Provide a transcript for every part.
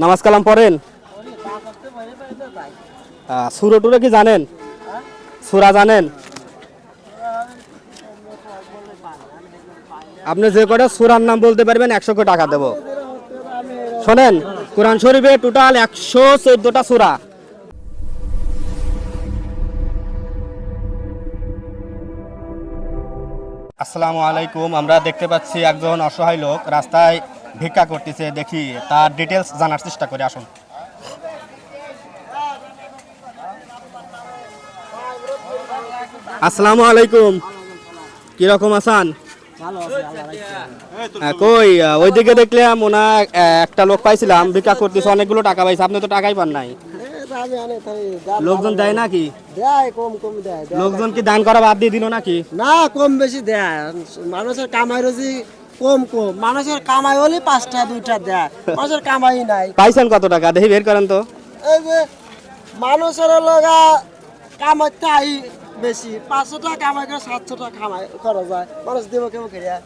নামাজ কালাম পড়েন? সুরা টুরা কি জানেন? সুরা জানেন? আপনি যে কটা সুরার নাম বলতে পারবেন, একশো কোটি টাকা দেবো। শোনেন, কোরআন শরীফে টোটাল একশো চোদ্দটা সুরা। আসসালামু আলাইকুম, আমরা দেখতে পাচ্ছি একজন অসহায় লোক। রাস্তায় ভিক্ষা করতেছে দেখি তার ডিটেলস জানার চেষ্টা করি আসুন। আসসালামু আলাইকুম। কীরকম আছেন? হ্যাঁ, কই? ওইদিকে দেখলাম ওনা একটা লোক পাইছিলাম ভিক্ষা করতেছে অনেকগুলো টাকা পাইছে। আপনি তো টাকাই পান নাই। লোকজন দেয় নাকি? দেয় কম কম দেয় দেয়। লোকজন কি দান করা বাদ দিয়ে দিল নাকি? না কম বেশি দেয়। মানুষের কামাই রুজি কম কম। মানুষের কামাই হলে পাঁচটা দুইটা দেয়। মানুষের কামাই নাই। পাইছেন কত টাকা? দেখি বের করেন তো। এই যে মানুষের লগা কামাই তাই বেশি। পাঁচশো টাকা কামাই করে সাতশো টাকা কামাই খরচ হয়। মানুষ দিব কেমন খেয়ে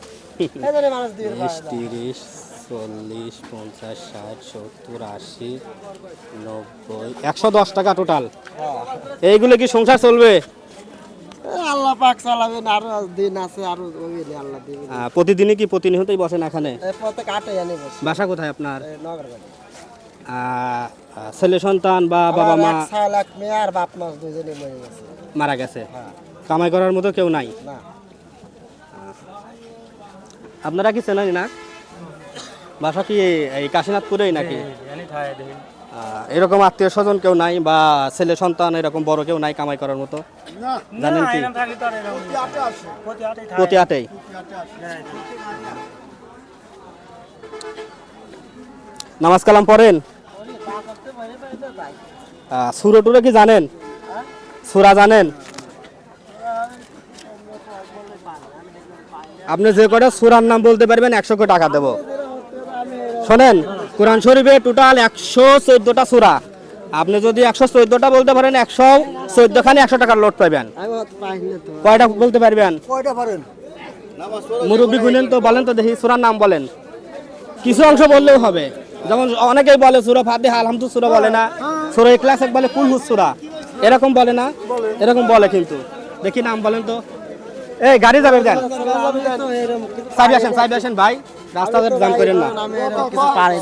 এই জন্য মানুষ দিবে তিরিশ চল্লিশ পঞ্চাশ ষাট সত্তর আশি নব্বই একশো দশ টাকা টোটাল এইগুলো কি সংসার চলবে? আল্লাহ পাক চালাবেন আরও দিন আছে আরও আল্লাহ দিবে। আহ, প্রতিদিনই কি প্রতিনিয়তই বসেন এখানে? পথে কাটে জানি বসে। বাসা কোথায় আপনার? ছেলে সন্তান বা বাবা মা? লাখ মেয়ে আর বাপ মাস দুজনে মরে গেছে। মারা গেছে? হ্যাঁ। কামাই করার মতো কেউ নাই? না। আপনারা কি চেনেন না? বাসা কি এই- কাশীনাথপুরেই নাকি? এরকম আত্মীয় স্বজন কেউ নাই বা ছেলে সন্তান এরকম বড় কেউ নাই কামাই করার মতো? জানেন কি? প্রতি আটেই নামাজ কালাম পড়েন? সুরা টুরা কি জানেন? সুরা জানেন? আপনি যে কটা সুরার নাম বলতে পারবেন একশো টাকা দেবো। শোনেন। কোরআন শরীফে টোটাল একশো চোদ্দটা সুরা। আপনি যদি একশো চোদ্দটা বলতে পারেন একশো চোদ্দ খানে একশো টাকার লোট পাবেন কয়টা বলতে পারবেন? মুরব্বী গুনেন তো বলেন তো দেখি সুরার নাম বলেন। কিছু অংশ বললেও হবে। যেমন অনেকেই বলে সুরা ফাতে আলহামদু সুরা বলে না। সুরা ইখলাস এক বলে কুল সুরা। এরকম বলে না? এরকম বলে কিন্তু। দেখি নাম বলেন তো। এই গাড়ি যাবে দেন। সাবি আসেন সাবি আসেন ভাই। রাস্তাঘাট করেন না।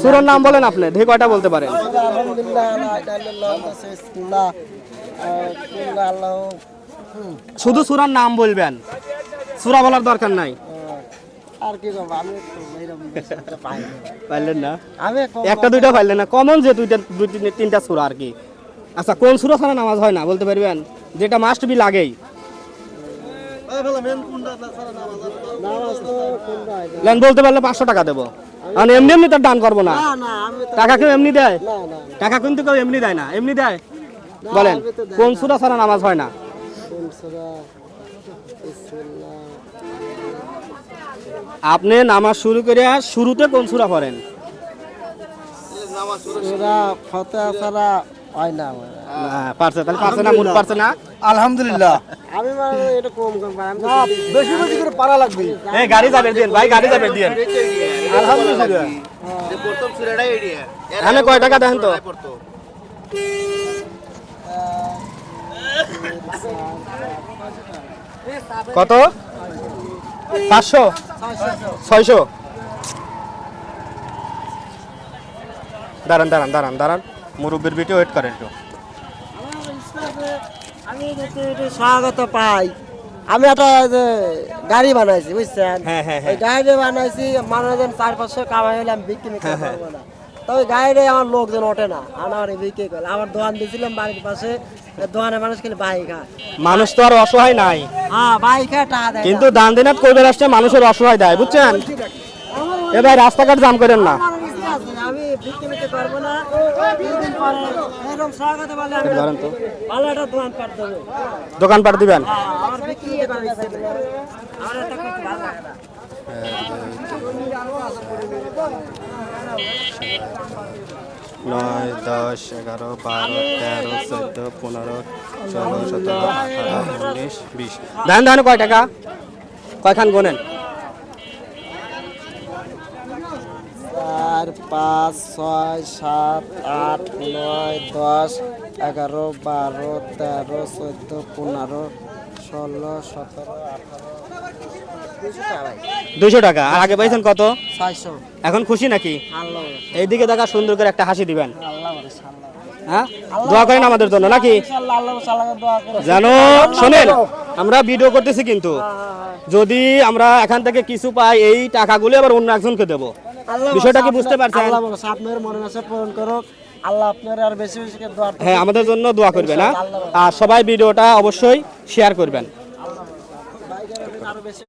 সুরার নাম বলেন আপনি কয়টা বলতে পারেন? শুধু সুরার নাম বলবেন। সুরা বলার দরকার নাই। আর কি করব? আমি তো এরকম বেশি একটা পারলেন না। একটা দুইটা পারলেন না। কমন যে দুইটা দুই তিন- তিনটা সুরা আর কি। আচ্ছা কোন সুরা ছাড়া নামাজ হয় না বলতে পারবেন? যেটা মাস্ট বি লাগেই নামাজ তো কোনটা হয় না। লেন বলতে পারলে পাঁচশো টাকা দেবো। আর এমনি এমনি তার দান করব না। টাকা কেউ এমনি দেয়? টাকা কিন্তু কেউ এমনি দেয় না। এমনি দেয়? বলেন কোন সুরা ছাড়া নামাজ হয় না? আপনি নামাজ শুরু করে শুরুতে কোন সুরা পড়েন? সূরা ফাতিহা ছাড়া হয় না পারছে তাহলে পারছে না মুড পারছে না। আলহামদুলিল্লাহ। আমি এটা কম কম পারি বেশি বেশি করে পারা লাগবে। এই গাড়ি যাবে দিন ভাই গাড়ি যাবে দিন আলহামদুলিল্লাহ। এখানে কয় টাকা দেন তো? কত? পাঁচশো ছয়শো? দাঁড়ান দাঁড়ান দাঁড়ান দাঁড়ান। মুরব্বীর বিটে ওয়েট করেন একটু। আমি স্বাগত পাই। আমি একটা গাড়ি বানাইছি বুঝছেন? হ্যাঁ, হ্যাঁ, ওই গাড়ি বানাইছি মানুষজন চার পাঁচশো কামাই হলে আমি বিক্রি করতে পারব না। তবে গাড়িতে আমার লোকজন ওঠে না আমার বিক্রি করে। আমার দোকান দিয়েছিলাম বাড়ির পাশে দোকানে মানুষ খেলে বাই খায় মানুষ তো আর অসহায় নাই। হ্যাঁ বাই খায় টাকা দেয় কিন্তু দান দিনাত করবে আসছে মানুষের অসহায় দেয় বুঝছেন? এবার রাস্তাঘাট জাম করেন না। আমি বিক্রি করতে পারব না। দোকান পাট দোকানপাট দিবেন। নয় দশ এগারো বারো তেরো চোদ্দ পনেরো ষোলো সতেরো আঠারো উনিশ বিশ। ধান ধান কয় টাকা? কয়খান গোনেন? চার পাঁচ ছয় সাত আট নয় দশ এগারো বারো তেরো চোদ্দ পনেরো ষোলো সতেরো দুশো টাকা দুইশো টাকা। আর আগে পাইছেন কত? এখন খুশি নাকি? এইদিকে দেখা সুন্দর করে একটা হাসি দিবেন। হ্যাঁ? দোয়া করেন আমাদের জন্য নাকি? জানো শোনেন আমরা ভিডিও করতেছি কিন্তু। যদি আমরা এখান থেকে কিছু পাই এই টাকাগুলো আবার অন্য একজনকে দেবো। বিষয়টা কি বুঝতে পারছেন? আল্লাহ আপনার মনে আছে পূরণ করুক। আল্লাহ আপনার আর বেশি বেশি দোয়া হ্যাঁ আমাদের জন্য দোয়া করবেন হ্যাঁ? আর সবাই ভিডিওটা অবশ্যই শেয়ার করবেন। বেশি